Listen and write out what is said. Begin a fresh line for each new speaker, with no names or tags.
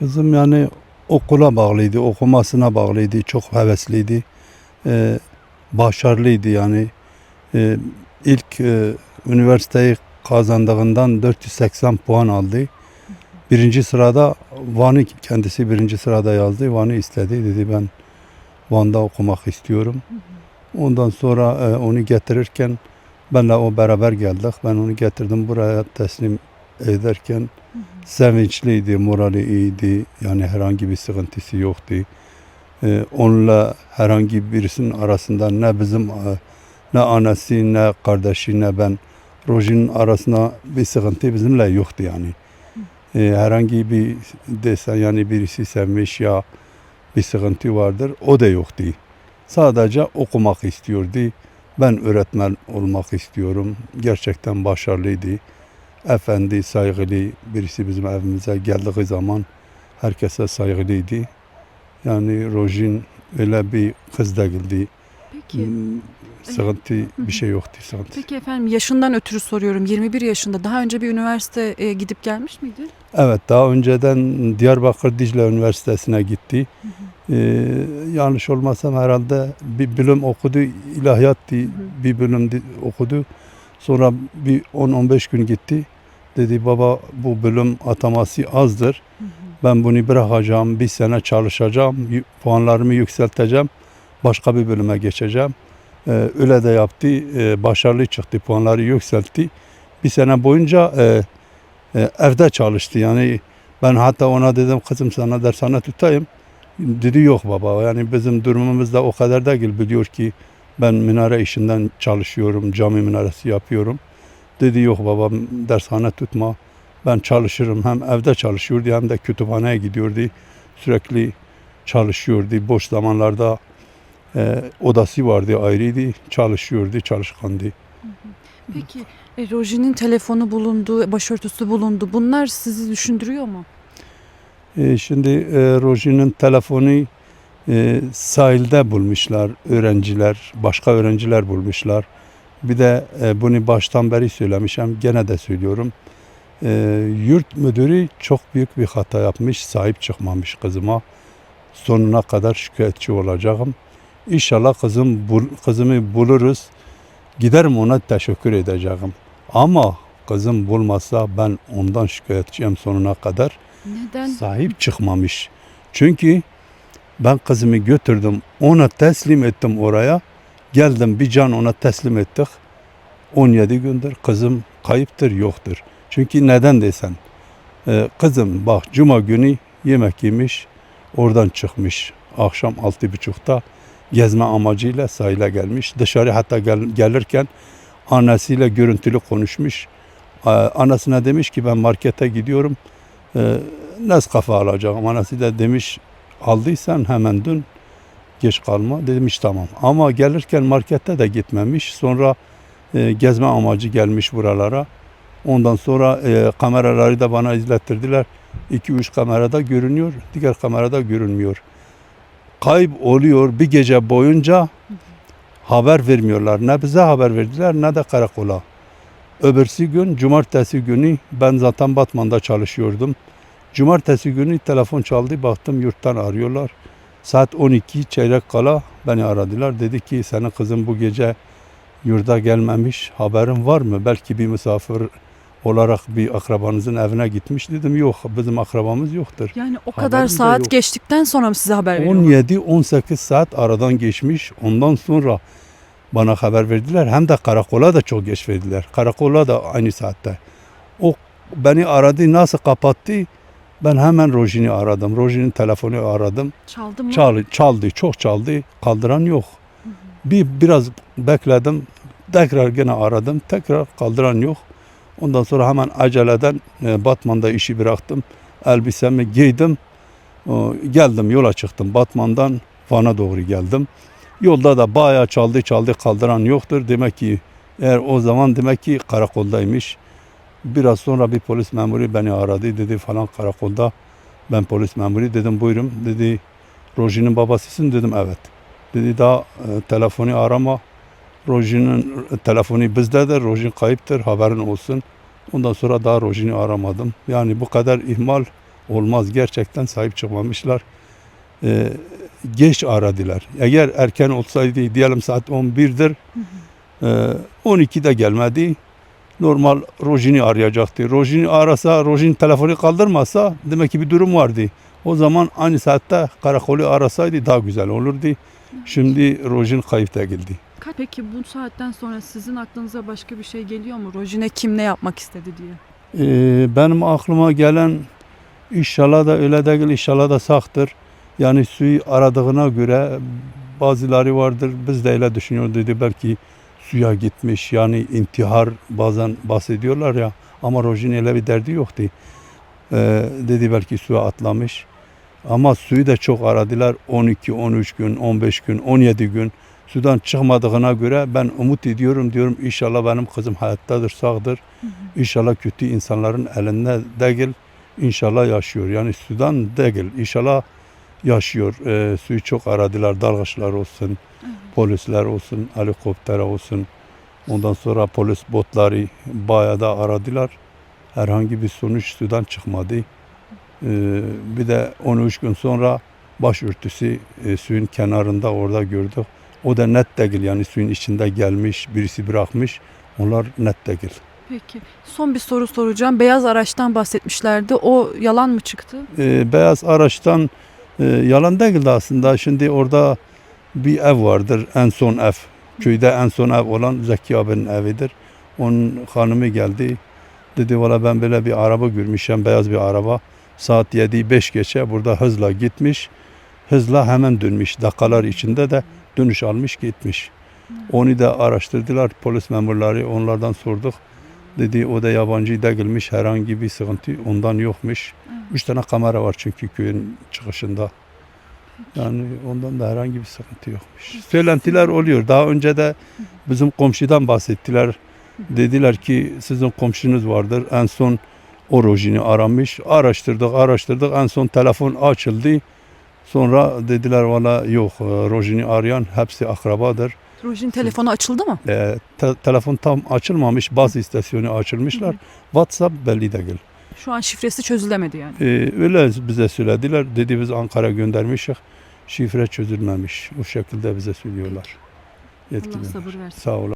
Kızım yani okula bağlıydı, okumasına bağlıydı, çok hevesliydi. Ee, başarılıydı yani. Ee, ilk e, üniversiteyi kazandığından 480 puan aldı. Birinci sırada Van'ı kendisi birinci sırada yazdı. Van'ı istedi. Dedi ben Van'da okumak istiyorum. Ondan sonra e, onu getirirken benle o beraber geldik. Ben onu getirdim buraya teslim ederken sevinçliydi, morali iyiydi. Yani herhangi bir sıkıntısı yoktu. Ee, onunla herhangi birisinin arasında ne bizim e, ne annesi ne kardeşi ne ben Rojin'in arasında bir sıkıntı bizimle yoktu yani. Ee, herhangi bir desen yani birisi sevmiş ya bir sıkıntı vardır o da yoktu. Sadece okumak istiyordu. Ben öğretmen olmak istiyorum. Gerçekten başarılıydı efendi, saygılı birisi bizim evimize geldiği zaman herkese saygılıydı. Yani Rojin öyle bir kız değildi.
Peki.
Hmm, Sıkıntı bir şey yoktu sıkıntı.
Peki efendim yaşından ötürü soruyorum. 21 yaşında daha önce bir üniversite e, gidip gelmiş miydi?
Evet daha önceden Diyarbakır Dicle Üniversitesi'ne gitti. Ee, yanlış olmasam herhalde bir bölüm okudu, ilahiyattı bir bölüm okudu. Sonra bir 10-15 gün gitti. Dedi baba bu bölüm ataması azdır. Ben bunu bırakacağım, bir sene çalışacağım, puanlarımı yükselteceğim, başka bir bölüme geçeceğim. Ee, öyle de yaptı, Ee, başarılı çıktı, puanları yükseltti. Bir sene boyunca e, e, evde çalıştı. Yani ben hatta ona dedim kızım sana dershane tutayım. Dedi yok baba yani bizim durumumuz da o kadar değil biliyor ki ben minare işinden çalışıyorum, cami minaresi yapıyorum. Dedi yok babam dershane tutma. Ben çalışırım. Hem evde çalışıyordu hem de kütüphaneye gidiyordu. Sürekli çalışıyordu. Boş zamanlarda e, odası vardı ayrıydı. Çalışıyordu, çalışkandı.
Peki e, Roji'nin telefonu bulundu, başörtüsü bulundu. Bunlar sizi düşündürüyor mu?
E, şimdi e, Roji'nin telefonu e, sahilde bulmuşlar öğrenciler, başka öğrenciler bulmuşlar. Bir de e, bunu baştan beri söylemişim, gene de söylüyorum. E, yurt müdürü çok büyük bir hata yapmış, sahip çıkmamış kızıma. Sonuna kadar şikayetçi olacağım. İnşallah kızım bul, kızımı buluruz. Giderim ona teşekkür edeceğim. Ama kızım bulmazsa ben ondan şikayetçiyim sonuna kadar
Neden?
sahip çıkmamış. Çünkü ben kızımı götürdüm, ona teslim ettim oraya. Geldim bir can ona teslim ettik. 17 gündür kızım kayıptır, yoktur. Çünkü neden desen, e, kızım bak cuma günü yemek yemiş, oradan çıkmış. Akşam altı buçukta gezme amacıyla sahile gelmiş. Dışarı hatta gel- gelirken annesiyle görüntülü konuşmuş. E, Anasına demiş ki ben markete gidiyorum. E, Nescafe alacağım. Anası da demiş aldıysan hemen dön geç kalma demiş tamam. Ama gelirken markette de gitmemiş. Sonra e, gezme amacı gelmiş buralara. Ondan sonra e, kameraları da bana izlettirdiler. 2-3 kamerada görünüyor, diğer kamerada görünmüyor. Kayıp oluyor bir gece boyunca haber vermiyorlar. Ne bize haber verdiler ne de karakola. Öbürsü gün cumartesi günü ben zaten Batman'da çalışıyordum. Cumartesi günü telefon çaldı baktım yurttan arıyorlar. Saat 12 çeyrek kala beni aradılar. Dedi ki senin kızın bu gece yurda gelmemiş haberin var mı? Belki bir misafir olarak bir akrabanızın evine gitmiş. Dedim yok bizim akrabamız yoktur.
Yani o
Haberim
kadar
de
saat
yok.
geçtikten sonra mı size haber veriyorlar?
17-18 saat aradan geçmiş. Ondan sonra bana haber verdiler. Hem de karakola da çok geç verdiler. Karakola da aynı saatte. O beni aradı nasıl kapattı? Ben hemen Rojin'i aradım. Rojin'in telefonu aradım.
Çaldı mı?
Çal, çaldı, çok çaldı. Kaldıran yok. Bir biraz bekledim. Tekrar gene aradım. Tekrar kaldıran yok. Ondan sonra hemen aceleden e, Batman'da işi bıraktım. Elbisemi giydim. O, geldim yola çıktım. Batman'dan Van'a doğru geldim. Yolda da bayağı çaldı çaldı kaldıran yoktur. Demek ki eğer o zaman demek ki karakoldaymış. Biraz sonra bir polis memuru beni aradı. Dedi falan karakolda. Ben polis memuru dedim buyurun. Dedi Roji'nin babasısın dedim evet. Dedi daha e, telefonu arama. Roji'nin e, telefonu bizdedir. Rojin kayıptır haberin olsun. Ondan sonra daha Roji'ni aramadım. Yani bu kadar ihmal olmaz. Gerçekten sahip çıkmamışlar. Ee, geç aradılar. Eğer erken olsaydı diyelim saat 11'dir. Ee, 12'de gelmedi. Normal Rojin'i arayacaktı. Rojin'i arasa, Rojin telefonu kaldırmasa demek ki bir durum vardı. O zaman aynı saatte karakolu arasaydı daha güzel olurdu. Şimdi Rojin kayıp.
Ka- Peki bu saatten sonra sizin aklınıza başka bir şey geliyor mu? Rojin'e kim ne yapmak istedi diye.
Ee, benim aklıma gelen inşallah da öyle değil, inşallah da saktır. Yani suyu aradığına göre bazıları vardır, biz de öyle düşünüyoruz dedi belki suya gitmiş yani intihar bazen bahsediyorlar ya ama Rojin öyle bir derdi yoktu. Ee, dedi belki suya atlamış ama suyu da çok aradılar 12, 13 gün, 15 gün, 17 gün sudan çıkmadığına göre ben umut ediyorum diyorum inşallah benim kızım hayattadır, sağdır. İnşallah kötü insanların elinde değil, inşallah yaşıyor. Yani sudan değil, inşallah yaşıyor. Ee, suyu çok aradılar, dalgıçlar olsun, polisler olsun, helikopter olsun. Ondan sonra polis botları bayağı da aradılar. Herhangi bir sonuç sudan çıkmadı. Ee, bir de 13 gün sonra başörtüsü e, suyun kenarında orada gördük. O da net değil yani suyun içinde gelmiş, birisi bırakmış. Onlar net değil.
Peki son bir soru soracağım. Beyaz araçtan bahsetmişlerdi. O yalan mı çıktı?
e, beyaz araçtan e, yalan değildi aslında. Şimdi orada bir ev vardır. En son ev. Köyde en son ev olan Zeki abinin evidir. Onun hanımı geldi. Dedi valla ben böyle bir araba görmüşüm. Beyaz bir araba. Saat 7 5 geçe burada hızla gitmiş. Hızla hemen dönmüş. Dakikalar içinde de dönüş almış gitmiş. Onu da araştırdılar polis memurları. Onlardan sorduk. Dedi o da yabancı değilmiş. Herhangi bir sıkıntı ondan yokmuş. Üç tane kamera var çünkü köyün çıkışında. Yani ondan da herhangi bir sıkıntı yokmuş. Söylentiler oluyor. Daha önce de bizim komşudan bahsettiler. Dediler ki sizin komşunuz vardır. En son o rojini aramış. Araştırdık, araştırdık. En son telefon açıldı. Sonra dediler valla yok e, rojini arayan hepsi akrabadır.
Rojin telefonu açıldı mı?
E, te- telefon tam açılmamış. Bazı istasyonu açılmışlar. WhatsApp belli değil.
Şu an şifresi çözülemedi yani.
Ee, öyle bize söylediler. Dedi biz Ankara göndermişik. Şifre çözülmemiş. O şekilde bize söylüyorlar.
Allah
Yetkililer.
sabır versin.
Sağ olun.